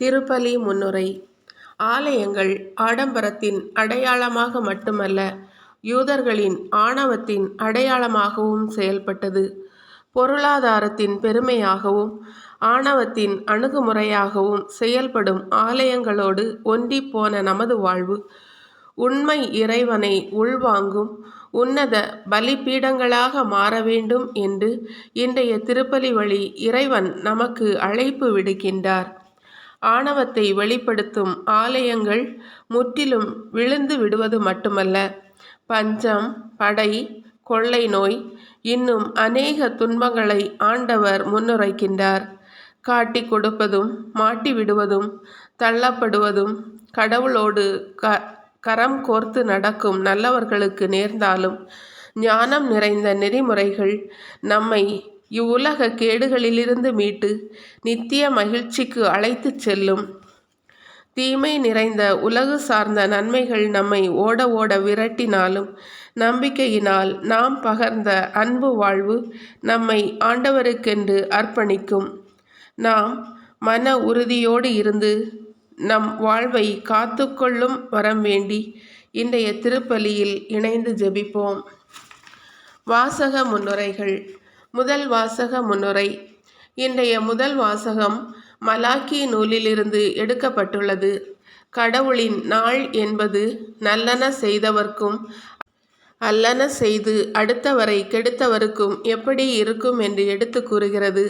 திருப்பலி முன்னுரை. ஆலயங்கள் ஆடம்பரத்தின் அடையாளமாக மட்டுமல்ல யூதர்களின் ஆணவத்தின் அடையாளமாகவும் செயல்பட்டது. பொருளாதாரத்தின் பெருமையாகவும் ஆணவத்தின் அணுகுமுறையாகவும் செயல்படும் ஆலயங்களோடு ஒன்றிப்போன நமது வாழ்வு. உண்மை இறைவனை உள்வாங்கும் உன்னத பலிபீடங்களாக மாற வேண்டும் என்று இன்றைய திருப்பலி வழி இறைவன் நமக்கு அழைப்பு விடுக்கின்றார். ஆணவத்தை வெளிப்படுத்தும் ஆலயங்கள் முற்றிலும் விழுந்து விடுவது மட்டுமல்ல. பஞ்சம் படை கொள்ளை நோய் இன்னும் அநேக துன்பங்களை ஆண்டவர் முன்னுரைக்கின்றார். காட்டி கொடுப்பதும் மாட்டி விடுவதும் தள்ளப்படுவதும் கடவுளோடு க கரம் கோர்த்து நடக்கும் நல்லவர்களுக்கு நேர்ந்தாலும் ஞானம் நிறைந்த நெறிமுறைகள் நம்மை இவ்வுலக கேடுகளிலிருந்து மீட்டு நித்திய மகிழ்ச்சிக்கு அழைத்துச் செல்லும். தீமை நிறைந்த உலகு சார்ந்த நன்மைகள் நம்மை ஓட ஓட விரட்டினாலும் நம்பிக்கையினால் நாம் பகர்ந்த அன்பு வாழ்வு நம்மை ஆண்டவருக்கென்று அர்ப்பணிக்கும். நாம் மன உறுதியோடு இருந்து நம் வாழ்வை காத்துக்கொள்ளும் வரம் வேண்டி இன்றைய திருப்பலியில் இணைந்து ஜெபிப்போம். வாசக முன்னுரைகள் முதல் வாசக முன்னுரை. இன்றைய முதல் வாசகம் மலாக்கி நூலிலிருந்து எடுக்கப்பட்டுள்ளது. கடவுளின் நாள் என்பது நல்லன செய்தவர்க்கும் அல்லன செய்து அடுத்தவரை கெடுத்தவருக்கும் எப்படி இருக்கும் என்று எடுத்து கூறுகிறது.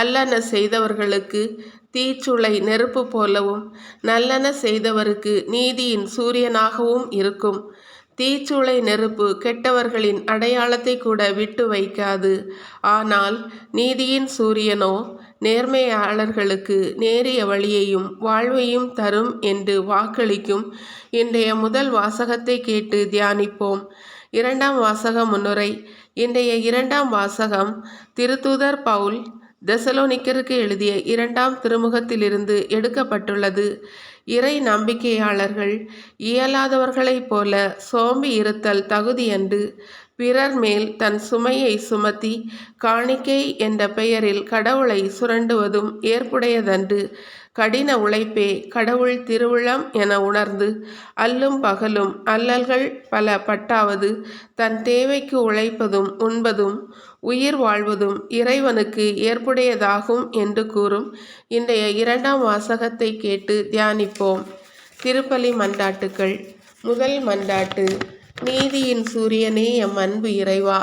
அல்லன செய்தவர்களுக்கு தீச்சுளை நெருப்பு போலவும் நல்லன செய்தவருக்கு நீதியின் சூரியனாகவும் இருக்கும். தீச்சுளை நெருப்பு கெட்டவர்களின் அடையாளத்தை கூட விட்டு வைக்காது. ஆனால் நீதியின் சூரியனோ நேர்மையாளர்களுக்கு நேரிய வழியையும் வாழ்வையும் தரும் என்று வாக்களிக்கும் இன்றைய முதல் வாசகத்தை கேட்டு தியானிப்போம். இரண்டாம் வாசக முன்னுரை. இன்றைய இரண்டாம் வாசகம் திருத்தூதர் பவுல் தெசலோனிக்கருக்கு எழுதிய இரண்டாம் திருமுகத்திலிருந்து எடுக்கப்பட்டுள்ளது. இறை நம்பிக்கையாளர்கள் இயலாதவர்களைப் போல சோம்பி இருத்தல் தகுதியன்று பிறர் மேல் தன் சுமையை சுமத்தி காணிக்கை என்ற பெயரில் கடவுளை சுரண்டுவதும் ஏற்புடையதன்று கடின உழைப்பே கடவுள் திருவிழம் என உணர்ந்து அல்லும் பகலும் அல்லல்கள் பல பட்டாவது தன் தேவைக்கு உழைப்பதும் உண்பதும் உயிர் வாழ்வதும் இறைவனுக்கு ஏற்புடையதாகும் என்று கூறும் இன்றைய இரண்டாம் வாசகத்தை கேட்டு தியானிப்போம். திருப்பலி மண்டாட்டுக்கள் முதல் மண்டாட்டு நீதியின் சூரியனே எம் அன்பு இறைவா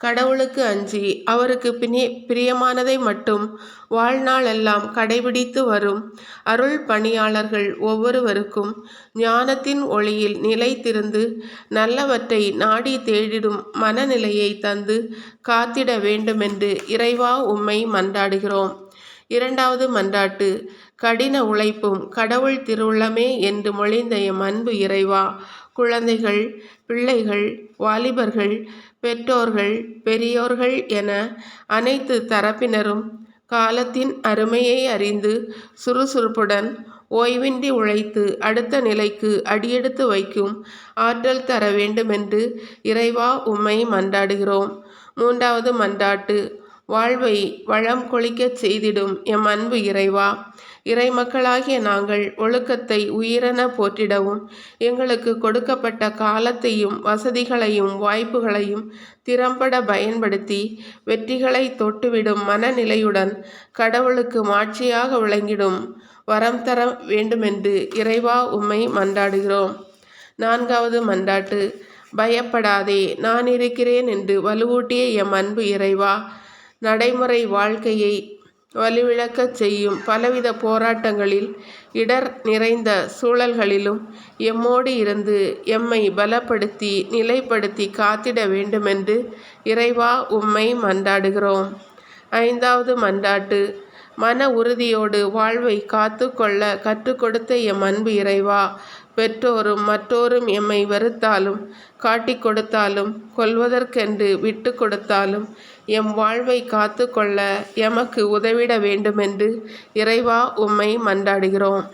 கடவுளுக்கு அஞ்சி அவருக்கு பினி பிரியமானதை மட்டும் வாழ்நாளெல்லாம் கடைபிடித்து வரும் அருள் பணியாளர்கள் ஒவ்வொருவருக்கும் ஞானத்தின் ஒளியில் நிலைத்திருந்து நல்லவற்றை நாடி தேடிடும் மனநிலையை தந்து காத்திட வேண்டுமென்று இறைவா உம்மை மன்றாடுகிறோம். இரண்டாவது மன்றாட்டு கடின உழைப்பும் கடவுள் திருவுள்ளமே என்று மொழிந்த எம் அன்பு இறைவா குழந்தைகள் பிள்ளைகள் வாலிபர்கள் பெற்றோர்கள் பெரியோர்கள் என அனைத்து தரப்பினரும் காலத்தின் அருமையை அறிந்து சுறுசுறுப்புடன் ஓய்வின்றி உழைத்து அடுத்த நிலைக்கு அடியெடுத்து வைக்கும் ஆற்றல் தர வேண்டுமென்று இறைவா உம்மை மன்றாடுகிறோம். மூன்றாவது மன்றாட்டு வாழ்வை வளம் கொளிக்கச் செய்திடும் எம் அன்பு இறைவா. இறைமக்களாகிய நாங்கள் ஒழுக்கத்தை உயிரென போற்றிடவும் எங்களுக்கு கொடுக்கப்பட்ட காலத்தையும் வசதிகளையும் வாய்ப்புகளையும் திறம்பட பயன்படுத்தி வெற்றிகளை தொட்டுவிடும் மனநிலையுடன் கடவுளுக்கு மாட்சியாக விளங்கிடும் வரம் தர வேண்டுமென்று இறைவா உம்மை மன்றாடுகிறோம். நான்காவது மன்றாட்டு பயப்படாதே நான் இருக்கிறேன் என்று வலுவூட்டிய எம் அன்பு இறைவா. நடைமுறை வாழ்க்கையை வலுவிழக்கச் செய்யும் பலவித போராட்டங்களில் இடர் நிறைந்த சூழல்களிலும் எம்மோடு இருந்து எம்மை பலப்படுத்தி நிலைப்படுத்தி காத்திட வேண்டுமென்று இறைவா உம்மை மன்றாடுகிறோம். ஐந்தாவது மன்றாட்டு மன உறுதியோடு வாழ்வை காத்து கொள்ள கற்றுக் கொடுத்த எம் அன்பு இறைவா. பெற்றோரும் மற்றோரும் எம்மை வெறுத்தாலும் காட்டிக் கொடுத்தாலும் கொல்வதற்கென்று விட்டு கொடுத்தாலும் எம் வாழ்வை காத்து கொள்ள எமக்கு உதவிட வேண்டுமென்று இறைவா உம்மை மன்றாடுகிறோம்.